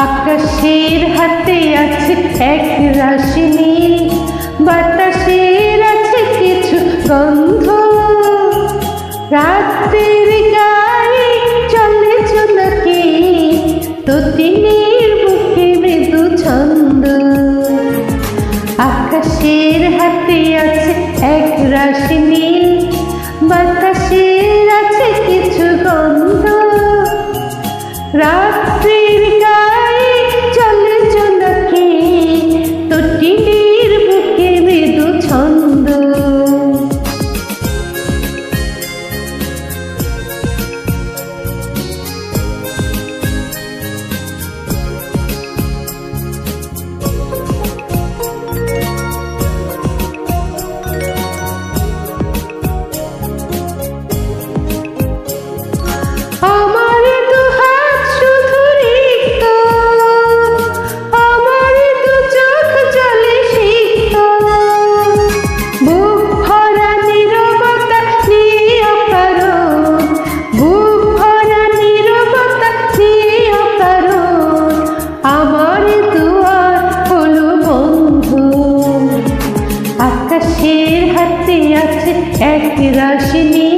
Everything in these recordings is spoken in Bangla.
আকাশের হাতে আছে এক রাশি নীল বাতাসের আছে কিছু গন্ধ। রাতের রাত্রির এক রাশি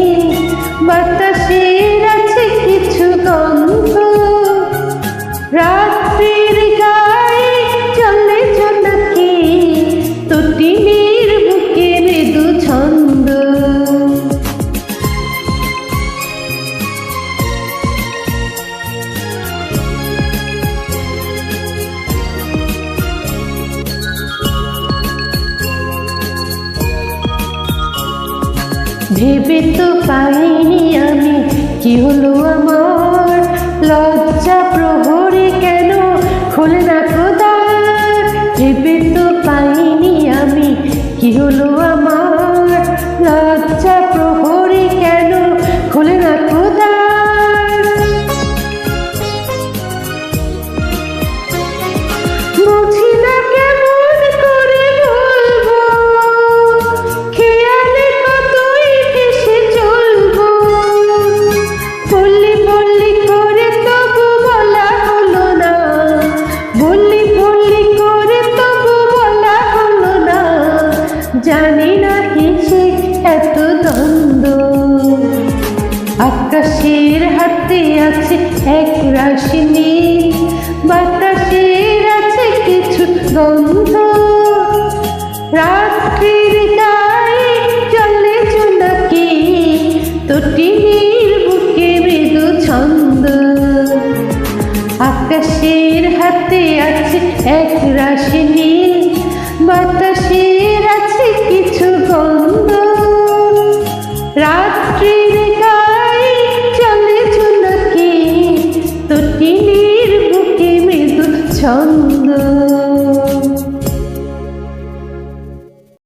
ভেবে তো পাইনি আমি। কি হলো আমার? লজ্জা প্রহরে কেন? খুলে না খোদার ভেবে তো পাইনি আমি। কি হলো আমার? জানি না কিসে এত দ্বন্দ্ব। আকাশের হাতে আছে এক রাশি বাতাসের আছে কিছু গন্ধ। রাত্রির গায়ে চলে চুনাকি তটিনীর বুকে মৃদু ছন্দ। আকাশের হাতে আছে এক রাশি নীল ছন্দ।